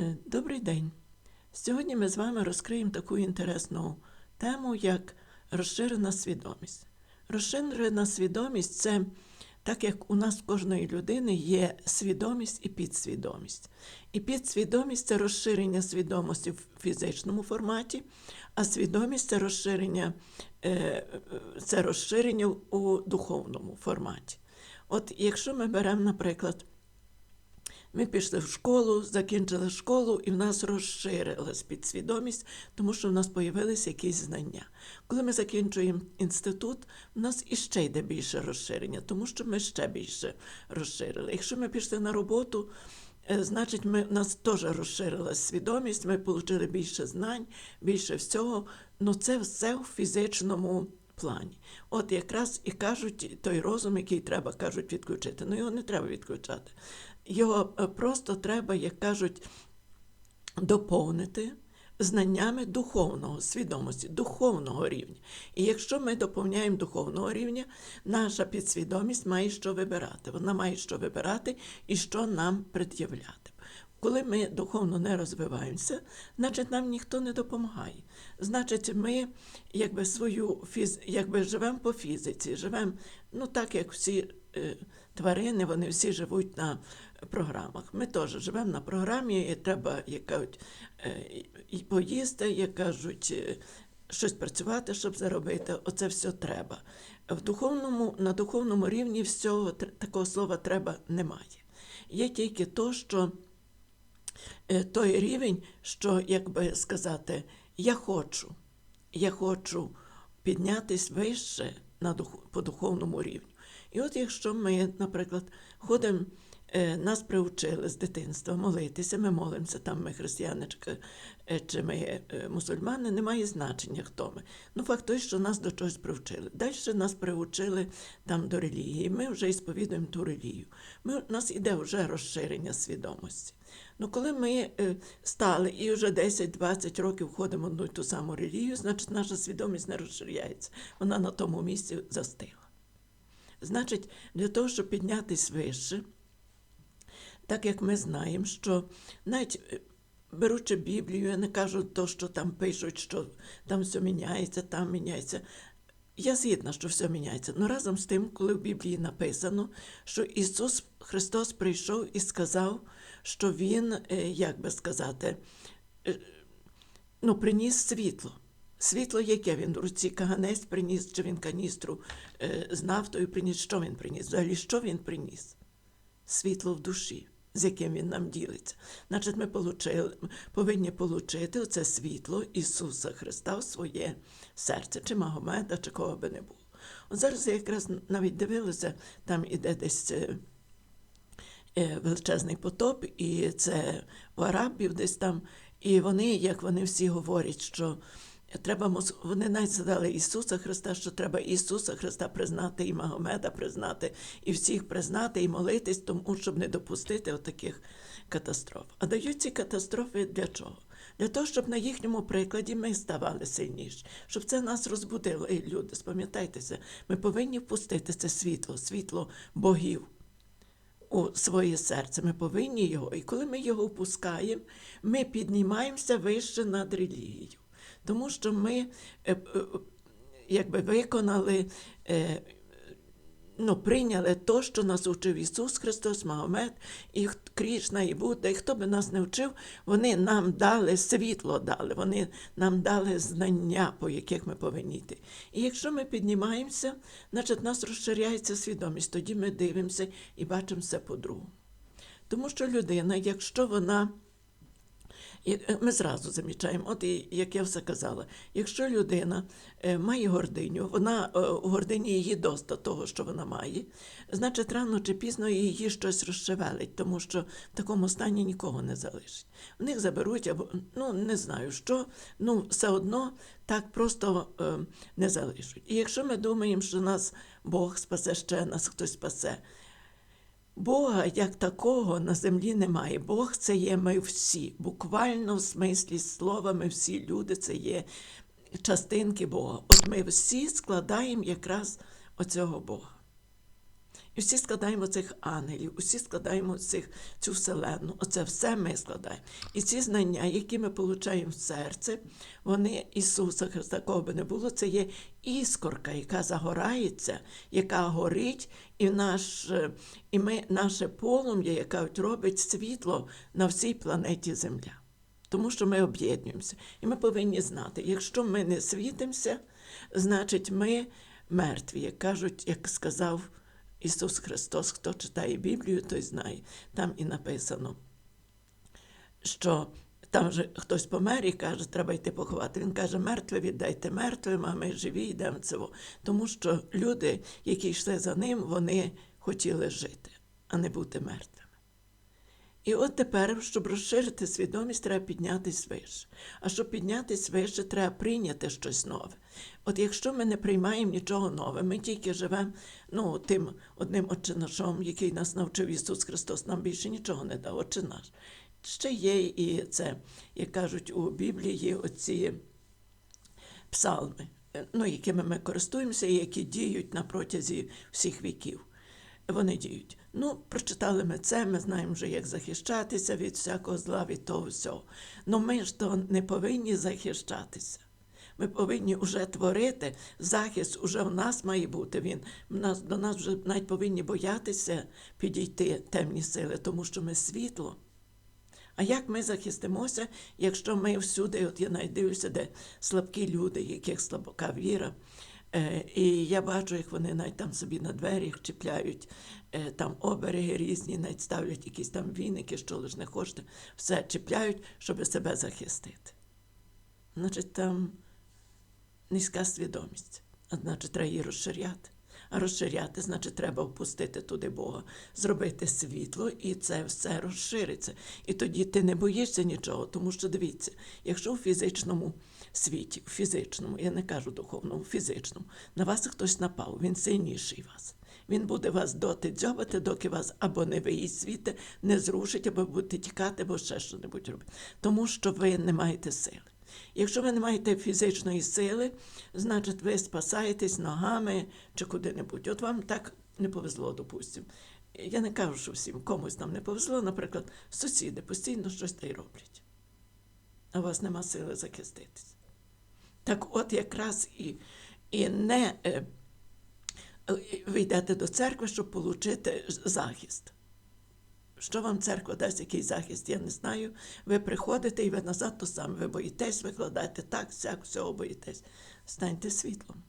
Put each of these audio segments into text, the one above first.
Е, Добрий день. Сьогодні ми з вами розкриємо таку інтересну тему, як розширена свідомість. Розширена свідомість це так як у нас в кожної людини є свідомість і підсвідомість. І підсвідомість це розширення свідомості в фізичному форматі, а свідомість це розширення, е, це розширення у духовному форматі. От якщо ми беремо, наприклад, ми пішли в школу, закінчили школу, і в нас розширилась підсвідомість, тому що в нас з'явилися якісь знання. Коли ми закінчуємо інститут, в нас іще йде більше розширення, тому що ми ще більше розширили. Якщо ми пішли на роботу, е, значить, ми, в нас теж розширилась свідомість, ми отримали більше знань, більше всього. Ну це все в фізичному плані. От якраз і кажуть той розум, який треба кажуть відключити. Ну його не треба відключати. Його е, просто треба, як кажуть, доповнити знаннями духовного свідомості, духовного рівня. І якщо ми доповняємо духовного рівня, наша підсвідомість має що вибирати. Вона має що вибирати і що нам пред'являти. Коли ми духовно не розвиваємося, значить нам ніхто не допомагає. Значить, ми якби свою фіз... якби живемо по фізиці, живемо ну так, як всі тварини, вони всі живуть на програмах. Ми теж живемо на програмі, і треба, як кажуть, е, і поїсти, як кажуть, е, щось працювати, щоб заробити. Оце все треба. В духовному, на духовному рівні всього такого слова треба немає. Є тільки то, що е, той рівень, що, як би сказати, я хочу, я хочу піднятись вище на дух, по духовному рівню. І от якщо ми, наприклад, ходимо, е, нас приучили з дитинства молитися, ми молимося, там ми християни чи, е, ми е, мусульмани, немає значення, хто ми. Ну, факт той, що нас до чогось привчили. Далі нас приучили там до релігії, ми вже ісповідуємо ту релігію. Ми, у нас іде вже розширення свідомості. Ну, коли ми стали і вже 10-20 років ходимо одну й ту саму релігію, значить наша свідомість не розширяється. Вона на тому місці застигла. Значить, для того, щоб піднятися вище, так як ми знаємо, що навіть е, беручи Біблію, я не кажу то, що там пишуть, що там все міняється, там міняється. Я згідна, що все міняється. Але разом з тим, коли в Біблії написано, що Ісус Христос прийшов і сказав, що Він, е, як би сказати, е, ну, приніс світло. Світло яке він в руці каганець приніс, чи він каністру е, з нафтою приніс, що він приніс? Взагалі, що він приніс? Світло в душі, з яким він нам ділиться. Значить, ми получили, повинні отримати оце світло Ісуса Христа в своє серце, чи Магомеда, чи кого би не було. От зараз я якраз навіть дивилася, там іде десь. е, е, величезний потоп, і це у арабів десь там. І вони, як вони всі говорять, що треба вони навіть згадали Ісуса Христа, що треба Ісуса Христа признати, і Магомеда признати, і всіх признати, і молитись, тому щоб не допустити отаких катастроф. А дають ці катастрофи для чого? Для того, щоб на їхньому прикладі ми ставали сильніші, щоб це нас розбудило. Ей, люди, спам'ятайтеся, ми повинні впустити це світло, світло богів у своє серце. Ми повинні його. І коли ми його впускаємо, ми піднімаємося вище над релігією. Тому що ми е, е, якби виконали. е, Ну, прийняли то, що нас учив Ісус Христос, Магомед, і Крішна, і Будда, і хто би нас не вчив, вони нам дали світло дали, вони нам дали знання, по яких ми повинні йти. І якщо ми піднімаємося, значить нас розширяється свідомість, тоді ми дивимося і бачимо все по-другому. Тому що людина, якщо вона ми зразу замічаємо, от і, як я все казала, якщо людина е, має гординю, вона е, у гордині її доста того, що вона має, значить рано чи пізно її щось розшевелить, тому що в такому стані нікого не залишить. В них заберуть або ну не знаю що, ну все одно так просто е, не залишать. І якщо ми думаємо, що нас Бог спасе ще нас хтось спасе. Бога як такого на землі немає. Бог це є ми всі. Буквально в смислі слова, ми всі люди, це є частинки Бога. От ми всі складаємо якраз оцього Бога. І всі складаємо цих ангелів, усі складаємо цих, цю вселенну. Оце все ми складаємо. І ці знання, які ми получаємо в серце, вони Ісуса Христа, кого би не було, це є іскорка, яка загорається, яка горить, і, наш, е, і ми, наше полум'я, яке робить світло на всій планеті Земля. Тому що ми об'єднуємося. І ми повинні знати, якщо ми не світимося, значить ми мертві, як кажуть, як сказав Ісус Христос, хто читає Біблію, той знає. Там і написано, що там же хтось помер і каже, треба йти поховати. Він каже, мертве віддайте мертвим, а ми живі йдемо цього. Тому що люди, які йшли за ним, вони хотіли жити, а не бути мертвими. І от тепер, щоб розширити свідомість, треба піднятися вище. А щоб піднятися вище, треба прийняти щось нове. От якщо ми не приймаємо нічого нове, ми тільки живемо ну, тим одним отчинашом, який нас навчив Ісус Христос, нам більше нічого не дав, отче наш. Ще є і це, як кажуть у Біблії, оці псалми, ну, якими ми користуємося і які діють на протязі всіх віків. Вони діють. Ну, прочитали ми це, ми знаємо вже, як захищатися від всякого зла, від того всього. Ну ми ж то не повинні захищатися. Ми повинні вже творити захист, уже в нас має бути. Він нас до нас вже навіть повинні боятися підійти темні сили, тому що ми світло. А як ми захистимося, якщо ми всюди, от я навіть дивлюся, де слабкі люди, яких слабока віра. Е, і я бачу, як вони навіть там собі на двері чіпляють е, там обереги різні, навіть ставлять якісь там віники, що лиш не хочете, все чіпляють, щоб себе захистити. Значить, там низька свідомість, а значить, треба її розширяти. А розширяти, значить, треба впустити туди Бога, зробити світло, і це все розшириться. І тоді ти не боїшся нічого, тому що дивіться, якщо в фізичному світі, в фізичному, я не кажу духовному, фізичному, на вас хтось напав, він сильніший вас. Він буде вас доти дзьобати, доки вас або не виїсть звідти, не зрушить, або будете тікати, або ще щось робити. Тому що ви не маєте сили. Якщо ви не маєте фізичної сили, значить ви спасаєтесь ногами чи куди-небудь. От вам так не повезло, допустимо. Я не кажу, що всім комусь нам не повезло, наприклад, сусіди постійно щось та й роблять, а у вас нема сили захиститись. Так от якраз і, і не е, ви йдете до церкви, щоб отримати захист. Що вам церква дасть який захист, я не знаю. Ви приходите і ви назад то саме. Ви боїтесь, викладаєте так, сяк, всього боїтесь. Станьте світлом.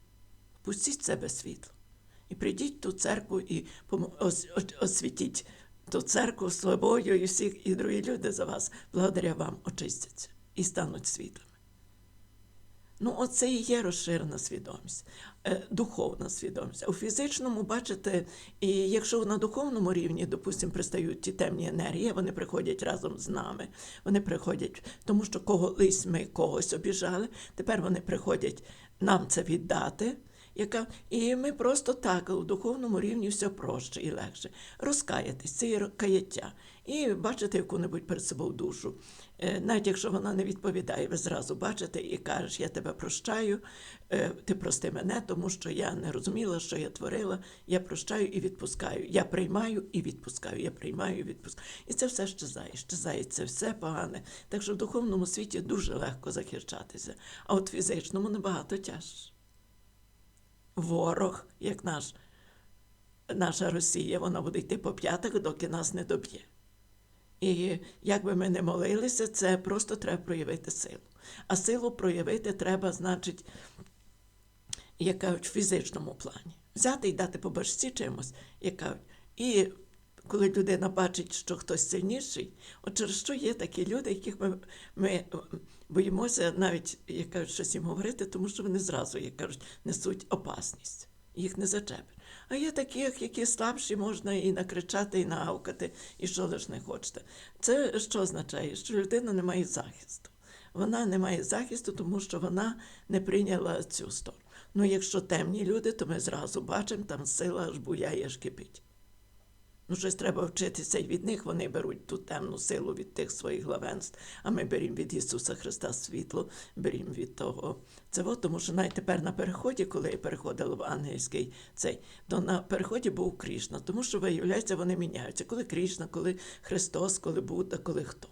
Пустіть себе світло. І прийдіть в ту церкву і освітіть ту церкву собою, і всіх, і другі люди за вас, благодаря вам, очистяться і стануть світлими. Ну, оце і є розширена свідомість, е, духовна свідомість. У фізичному, бачите, і якщо на духовному рівні, допустимо, пристають ті темні енергії, вони приходять разом з нами. Вони приходять, тому що колись ми когось обіжали, тепер вони приходять нам це віддати. Яка... І ми просто так у духовному рівні все проще і легше. Розкаятись, це є каяття. І бачите яку-небудь перед собою душу. Е, навіть якщо вона не відповідає, ви зразу бачите і кажеш, я тебе прощаю, е, ти прости мене, тому що я не розуміла, що я творила, я прощаю і відпускаю. Я приймаю і відпускаю, я приймаю і відпускаю. І це все щезає, щезає, це все погане. Так що в духовному світі дуже легко захищатися, а от фізичному набагато тяжче ворог, як наш, наша Росія, вона буде йти по п'ятах, доки нас не доб'є. І як би ми не молилися, це просто треба проявити силу. А силу проявити треба, значить, як кажуть, в фізичному плані. Взяти і дати по башці чимось, як кажуть. І коли людина бачить, що хтось сильніший, от через що є такі люди, яких ми ми боїмося навіть, як кажуть, щось їм говорити, тому що вони зразу, як кажуть, несуть опасність, їх не зачепить. А є таких, які слабші, можна і накричати, і нагавкати, і що лиш не хочете. Це що означає? Що людина не має захисту. Вона не має захисту, тому що вона не прийняла цю сторону. Ну, якщо темні люди, то ми зразу бачимо, там сила аж буяє, аж кипить. Ну, щось треба вчитися і від них. Вони беруть ту темну силу від тих своїх главенств, а ми беремо від Ісуса Христа світло, беремо від того. Це от, тому що навіть тепер на переході, коли я переходила в ангельський цей, то на переході був Крішна, тому що, виявляється, вони міняються. Коли Крішна, коли Христос, коли Будда, коли хто.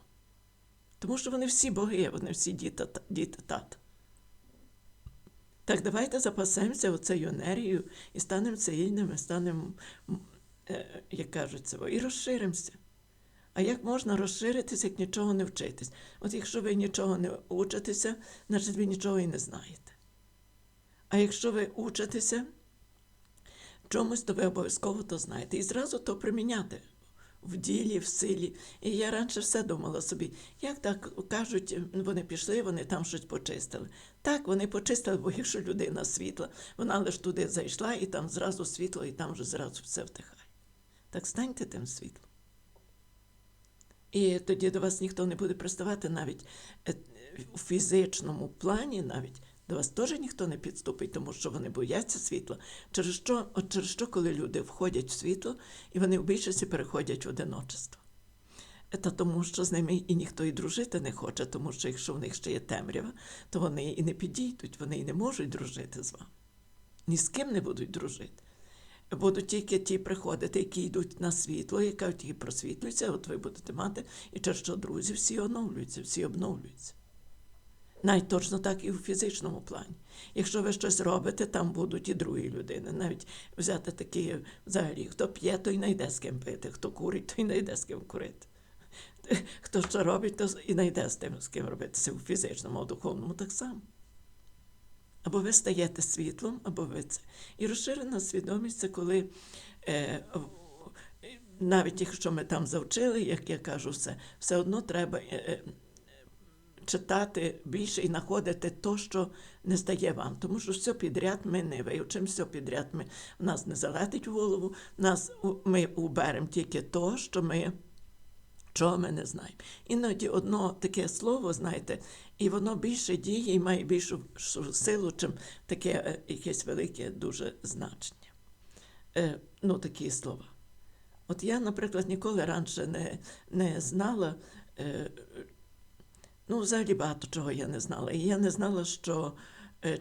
Тому що вони всі боги, вони всі діти, діти тата. Так давайте запасемося оцею енергією і станемо цільними, станемо, як кажуть, це, і розширимося. А як можна розширитися, як нічого не вчитись? От якщо ви нічого не учитеся, значить ви нічого і не знаєте. А якщо ви учитеся чомусь, то ви обов'язково то знаєте. І зразу то приміняти в ділі, в силі. І я раніше все думала собі, як так кажуть, вони пішли, вони там щось почистили. Так, вони почистили, бо якщо людина світла, вона лише туди зайшла, і там зразу світло, і там вже зразу все втихає. Так станьте тим світлом. І тоді до вас ніхто не буде приставати навіть е, у фізичному плані, навіть до вас теж ніхто не підступить, тому що вони бояться світла. Через що, от через що, коли люди входять в світло, і вони в більшості переходять в одиночество. Та тому, що з ними і ніхто і дружити не хоче, тому що якщо в них ще є темрява, то вони і не підійдуть, вони і не можуть дружити з вами. Ні з ким не будуть дружити. Будуть тільки ті приходити, які йдуть на світло, і кажуть, які от ви будете мати, і через що друзі всі оновлюються, всі обновлюються. Навіть точно так і в фізичному плані. Якщо ви щось робите, там будуть і другі людини. Навіть взяти такі взагалі, хто п'є, той знайде з ким пити, хто курить, той знайде з ким курити. Хто що робить, то і знайде з тим, з ким робити. Це у фізичному, а в духовному так само. Або ви стаєте світлом, або ви це. І розширена свідомість це коли. Е, навіть якщо ми там завчили, як я кажу, все, все одно треба е, читати більше і знаходити то, що не здає вам. Тому що все підряд ми не вивчимо, все підряд ми, в нас не залетить в голову, нас, ми уберемо тільки то, що ми. Чого ми не знаємо. Іноді одно таке слово, знаєте, і воно більше діє і має більшу силу, чим таке е, якесь велике дуже значення. Е, ну, такі слова. От я, наприклад, ніколи раніше не не знала, е, ну, взагалі багато чого я не знала. І я не знала, що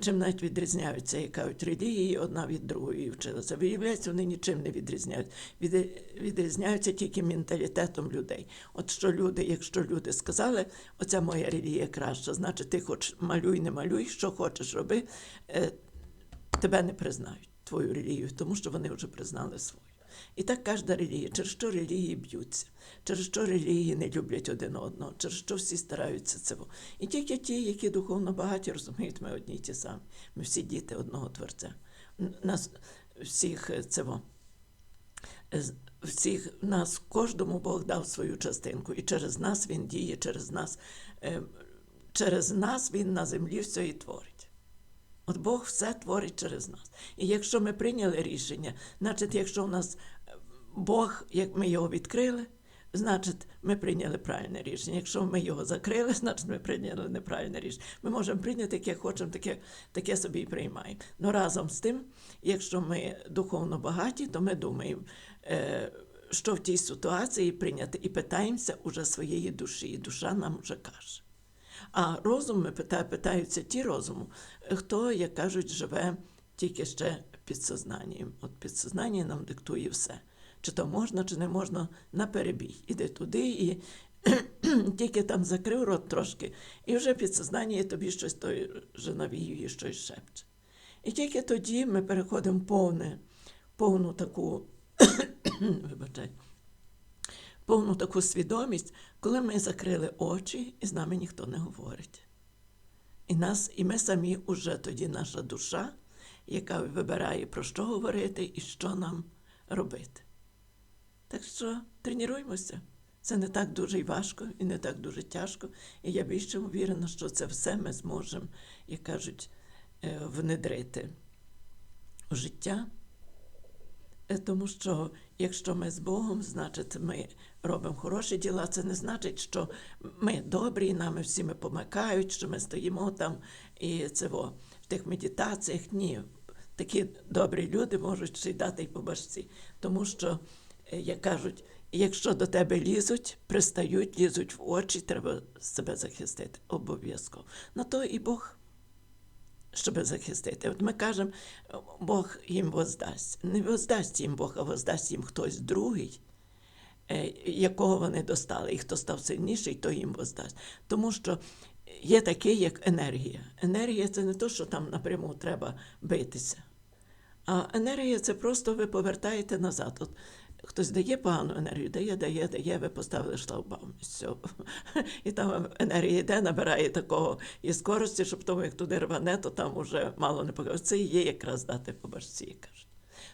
чим навіть відрізняються, як кажуть, релігії одна від другої вчилася. Виявляється, вони нічим не відрізняють. Від, відрізняються тільки менталітетом людей. От що люди, якщо люди сказали, оця моя релігія краща, значить, ти хоч малюй, не малюй, що хочеш роби, е, тебе не признають, твою релігію, тому що вони вже признали свою. І так кожна релігія, через що релігії б'ються, через що релігії не люблять один одного, через що всі стараються цього. І тільки ті, які духовно багаті, розуміють, ми одні й ті самі. Ми всі діти одного творця. Нас всіх цього. Всіх нас, кожному Бог дав свою частинку, і через нас Він діє, через нас, через нас Він на землі все і творить. От Бог все творить через нас. І якщо ми прийняли рішення, значить, якщо у нас Бог, як ми його відкрили, значить, ми прийняли правильне рішення. Якщо ми його закрили, значить ми прийняли неправильне рішення. Ми можемо прийняти, яке хочемо, таке таке собі і приймаємо. Но разом з тим, якщо ми духовно багаті, то ми думаємо, е, що в тій ситуації прийняти, і питаємося уже своєї душі. І душа нам вже каже. А розум ми питаються ті розуму, хто, як кажуть, живе тільки ще підсознанням. От підсознання нам диктує все. Чи то можна, чи не можна на перебій. Іди туди і тільки там закрив рот трошки, і вже підсознання тобі щось той вже навіює, щось шепче. І тільки тоді ми переходимо повне, повну таку, вибачай, повну таку свідомість, коли ми закрили очі, і з нами ніхто не говорить. І нас, і ми самі уже тоді наша душа, яка вибирає, про що говорити і що нам робити. Так що тренуємося. Це не так дуже й важко і не так дуже тяжко. І я більше уверена, що це все ми зможемо, як кажуть, е, внедрити у життя. Е, тому що якщо ми з Богом, значить ми робимо хороші діла. Це не значить, що ми добрі, нами всіми помикають, що ми стоїмо там і це во, в тих медитаціях. Ні, такі добрі люди можуть ще й дати й по башці. Тому що е, як кажуть, якщо до тебе лізуть, пристають, лізуть в очі, треба себе захистити. Обов'язково. На то і Бог, щоб захистити. От ми кажемо, Бог їм воздасть. Не воздасть їм Бог, а воздасть їм хтось другий, е, якого вони достали. І хто став сильніший, то їм воздасть. Тому що є таке, як енергія. Енергія це не то, що там напряму треба битися. А енергія це просто ви повертаєте назад. От хтось дає погану енергію, дає, дає, дає, ви поставили шлагбаум. і там енергія йде, набирає такого і скорості, щоб тому, як туди рване, то там уже мало не покаже. Це є якраз дати по башці, кажуть.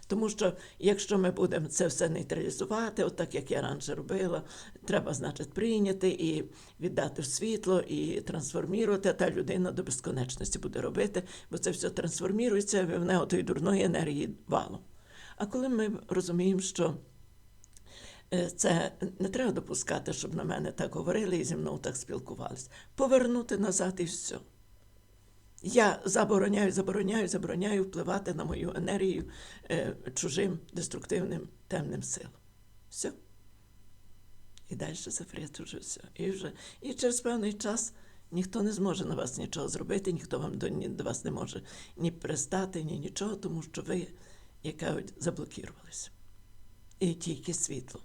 Тому що якщо ми будемо це все нейтралізувати, от так як я раніше робила, треба, значить, прийняти і віддати в світло, і трансформувати, та людина до безконечності буде робити, бо це все трансформується в нього тої дурної енергії валом. А коли ми розуміємо, що це не треба допускати, щоб на мене так говорили і зі мною так спілкувалися, повернути назад і все. Я забороняю, забороняю, забороняю впливати на мою енергію е, чужим деструктивним темним силам. Все. І далі запрет уже все. І, вже, і через певний час ніхто не зможе на вас нічого зробити, ніхто вам до, ні, до вас не може ні пристати, ні нічого, тому що ви, як кажуть, заблокувалися. І тільки світло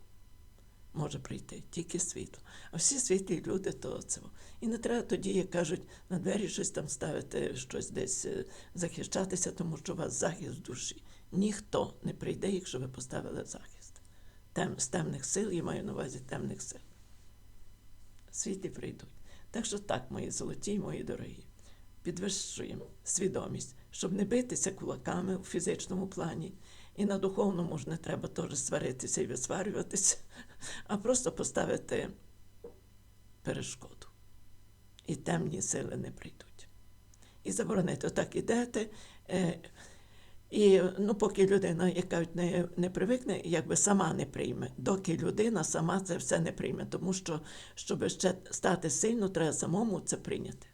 може прийти, тільки світло. А всі світлі люди, то це. І не треба тоді, як кажуть, на двері щось там ставити, щось десь е, захищатися, тому що у вас захист душі. Ніхто не прийде, якщо ви поставили захист. Тем, з темних сил, я маю на увазі темних сил. Світлі прийдуть. Так що так, мої золоті, мої дорогі, підвищуємо свідомість, щоб не битися кулаками у фізичному плані. І на духовному ж не треба теж сваритися і висварюватися, а просто поставити перешкоду. І темні сили не прийдуть. І заборонити, отак ідете. Е, і ну, поки людина, як кажуть, не, не привикне, якби сама не прийме, доки людина сама це все не прийме. Тому що, щоб ще стати сильно, треба самому це прийняти,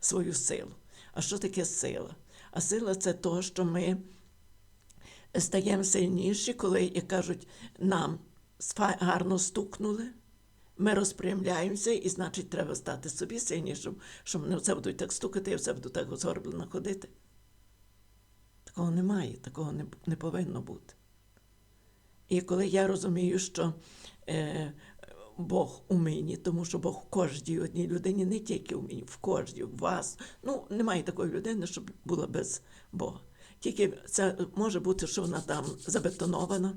свою силу. А що таке сила? А сила це то, що ми стаємо сильніші, коли, як кажуть, нам гарно стукнули. Ми розпрямляємося, і значить, треба стати собі сильнішим, що мене все будуть так стукати, я все буду так згорблено ходити. Такого немає, такого не, не повинно бути. І коли я розумію, що е, Бог у мені, тому що Бог в кожній одній людині, не тільки у мені, в кожній, в вас. Ну, немає такої людини, щоб була без Бога. Тільки це може бути, що вона там забетонована,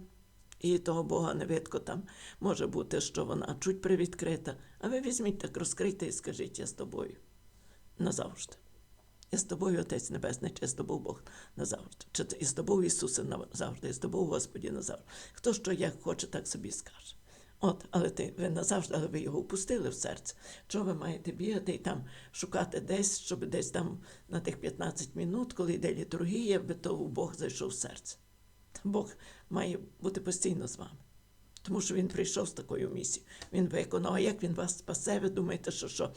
і того Бога не видко там. Може бути, що вона чуть привідкрита. А ви візьміть так, розкрийте і скажіть, я з тобою назавжди. Я з тобою, Отець Небесний, чи з тобою Бог назавжди. Чи і з тобою Ісусе назавжди, і з тобою Господі назавжди. Хто що як хоче, так собі скаже. От, але ти ви назавжди, але ви його впустили в серце. Чого ви маєте бігати і там шукати десь, щоб десь там на тих 15 минут, коли йде літургія, би то Бог зайшов в серце. Бог має бути постійно з вами. Тому що він прийшов з такою місією. Він виконав. А як він вас спасе? Ви думаєте, що, що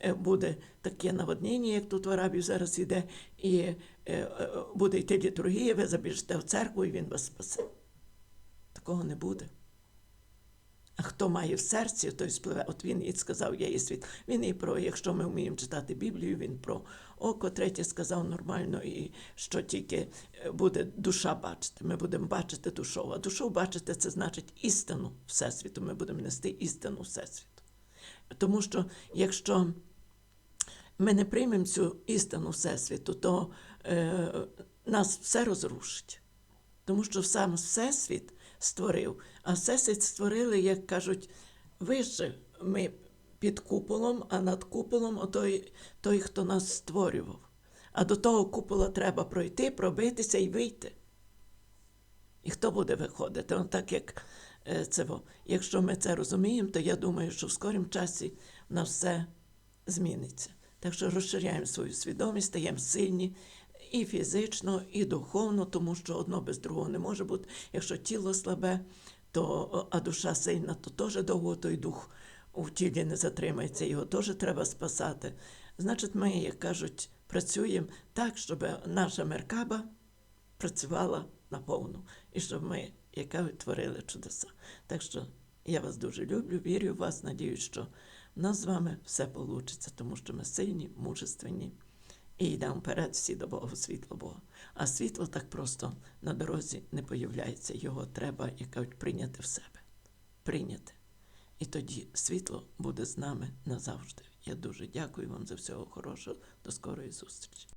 е, буде таке наводнення, як тут в Арабії зараз іде, і е, е, буде йти літургія, ви забіжете в церкву, і він вас спасе. Такого не буде. Хто має в серці, той спливе. От він і сказав, я є світ. Він і про, якщо ми вміємо читати Біблію, він про око, третє сказав нормально, і що тільки е, буде душа бачити. Ми будемо бачити душу. А душу бачити це значить істину Всесвіту. Ми будемо нести істину Всесвіту. Тому що якщо ми не приймемо цю істину Всесвіту, то е, нас все розрушить. Тому що сам Всесвіт створив, а Всесвіт створили, як кажуть, вище ми під куполом, а над куполом той, той, хто нас створював. А до того купола треба пройти, пробитися і вийти. І хто буде виходити? Он так як е, це. Якщо ми це розуміємо, то я думаю, що в скорім часі в нас все зміниться. Так що розширяємо свою свідомість, стаємо сильні і фізично, і духовно, тому що одно без другого не може бути. Якщо тіло слабе, то, а душа сильна, то теж довго той дух у тілі не затримається, його теж треба спасати. Значить, ми, як кажуть, працюємо так, щоб наша меркаба працювала наповну. І щоб ми, яка творили чудеса. Так що я вас дуже люблю, вірю в вас, надіюсь, що в нас з вами все вийде, тому що ми сильні, мужественні. І йдемо вперед всі до Бога, світло Бога. А світло так просто на дорозі не появляється. Його треба, як кажуть, прийняти в себе. Прийняти. І тоді світло буде з нами назавжди. Я дуже дякую вам за всього хорошого. До скорої зустрічі.